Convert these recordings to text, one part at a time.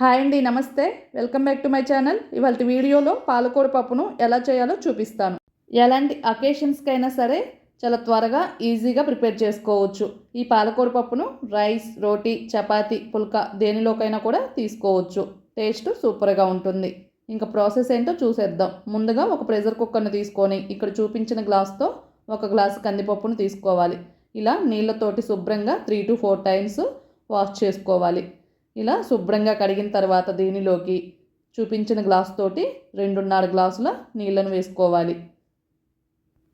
Hi అండి నమస్తే. Welcome back to my channel. ఇవాళ వీడియోలో పాలకూర పప్పును ఎలా చేయాలో చూపిస్తాను. ఎలాంటి అకేషన్స్కైనా సరే చాలా త్వరగా ఈజీగా ప్రిపేర్ చేసుకోవచ్చు. ఈ పాలకూర పప్పును రైస్ రోటీ చపాతి పుల్కా దేనిలోకైనా కూడా తీసుకోవచ్చు. టేస్ట్ సూపర్గా ఉంటుంది. ఇంకా ప్రాసెస్ ఏంటో చూసేద్దాం. ముందుగా ఒక ప్రెషర్ కుక్కర్ని తీసుకొని ఇక్కడ చూపించిన గ్లాస్తో ఒక గ్లాసు కందిపప్పును తీసుకోవాలి. ఇలా నీళ్ళతోటి శుభ్రంగా three to four times wash చేసుకోవాలి. ఇలా శుభ్రంగా కడిగిన తర్వాత దీనిలోకి చూపించిన గ్లాస్ తోటి రెండున్నర గ్లాసుల నీళ్ళను వేసుకోవాలి.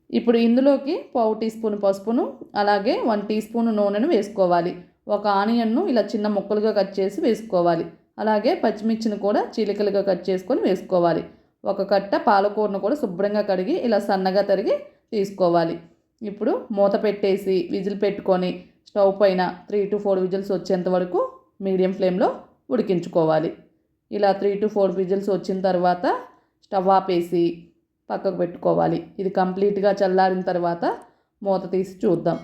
ఇప్పుడు ఇందులోకి పావు టీ స్పూన్ పసుపును అలాగే వన్ టీ స్పూన్ నూనెను వేసుకోవాలి. ఒక ఆనియన్ను ఇలా చిన్న ముక్కలుగా కట్ చేసి వేసుకోవాలి. అలాగే పచ్చిమిర్చిని కూడా చీలికలుగా కట్ చేసుకొని వేసుకోవాలి. ఒక కట్ట పాలకూరను కూడా శుభ్రంగా కడిగి ఇలా సన్నగా తరిగి తీసుకోవాలి. ఇప్పుడు మూత పెట్టేసి విజిల్ పెట్టుకొని స్టవ్ పైన త్రీ టు ఫోర్ విజిల్స్ వచ్చేంత వరకు మీడియం ఫ్లేమ్లో ఉడికించుకోవాలి. ఇలా త్రీ టు ఫోర్ విజిల్స్ వచ్చిన తర్వాత స్టవ్ ఆపేసి పక్కకు పెట్టుకోవాలి. ఇది కంప్లీట్గా చల్లారిన తర్వాత మూత తీసి చూద్దాం.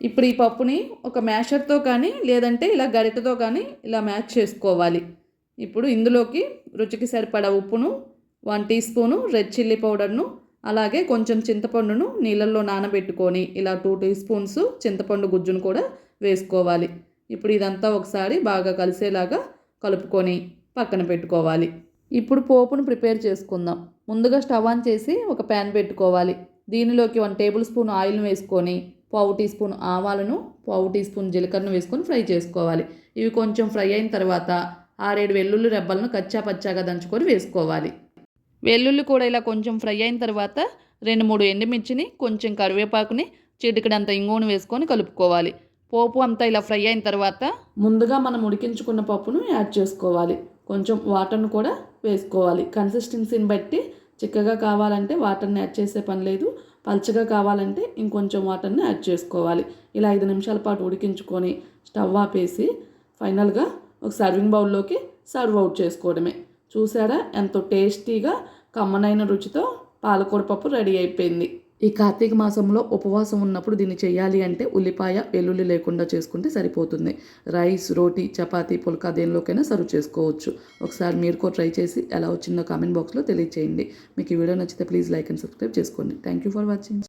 ఇప్పుడు ఈ పప్పుని ఒక మ్యాషర్తో కానీ లేదంటే ఇలా గరిటతో కానీ ఇలా మ్యాచ్ చేసుకోవాలి. ఇప్పుడు ఇందులోకి రుచికి సరిపడా ఉప్పును one teaspoon red chilli పౌడర్ను అలాగే కొంచెం చింతపండును నీళ్ళల్లో నానబెట్టుకొని ఇలా టూ టీ స్పూన్స్ చింతపండు గుజ్జును కూడా వేసుకోవాలి. ఇప్పుడు ఇదంతా ఒకసారి బాగా కలిసేలాగా కలుపుకొని పక్కన పెట్టుకోవాలి. ఇప్పుడు పోపును ప్రిపేర్ చేసుకుందాం. ముందుగా స్టవ్ ఆన్ చేసి ఒక ప్యాన్ పెట్టుకోవాలి. దీనిలోకి వన్ టేబుల్ స్పూన్ ఆయిల్ను వేసుకొని పావు టీ స్పూన్ ఆవాలను పావు టీ స్పూన్ జీలకర్రను వేసుకొని ఫ్రై చేసుకోవాలి. ఇవి కొంచెం ఫ్రై అయిన తర్వాత ఆరేడు వెల్లుల్లి రెబ్బలను కచ్చా పచ్చాగా దంచుకొని వేసుకోవాలి. వెల్లుల్లి కూడా ఇలా కొంచెం ఫ్రై అయిన తర్వాత రెండు మూడు ఎండుమిర్చిని కొంచెం కరివేపాకుని చిటికడంత ఇంగువను వేసుకొని కలుపుకోవాలి. పోపు అంతా ఇలా ఫ్రై అయిన తర్వాత ముందుగా మనం ఉడికించుకున్న పప్పును యాడ్ చేసుకోవాలి. కొంచెం వాటర్ను కూడా వేసుకోవాలి. కన్సిస్టెన్సీని బట్టి చిక్కగా కావాలంటే వాటర్ని యాడ్ చేసే పని లేదు. పల్చగా కావాలంటే ఇంకొంచెం వాటర్ని యాడ్ చేసుకోవాలి. ఇలా ఐదు నిమిషాల పాటు ఉడికించుకొని స్టవ్ ఆపేసి ఫైనల్గా ఒక సర్వింగ్ బౌల్లోకి సర్వ్ అవుట్ చేసుకోవడమే. చూసారా? ఎంతో టేస్టీగా కమ్మనైన రుచితో పాలకూర పప్పు రెడీ అయిపోయింది. ఈ కార్తీక మాసంలో ఉపవాసం ఉన్నప్పుడు దీన్ని చేయాలి అంటే ఉల్లిపాయ వెల్లుల్లి లేకుండా చేసుకుంటే సరిపోతుంది. రైస్ రోటీ చపాతీ పుల్కా దేనిలోకైనా సర్వ్ చేసుకోవచ్చు. ఒకసారి మీరు కూడా ట్రై చేసి ఎలా వచ్చిందో కామెంట్ బాక్స్లో తెలియచేయండి. మీకు ఈ వీడియో నచ్చితే ప్లీజ్ లైక్ అండ్ సబ్స్క్రైబ్ చేసుకోండి. Thank you for watching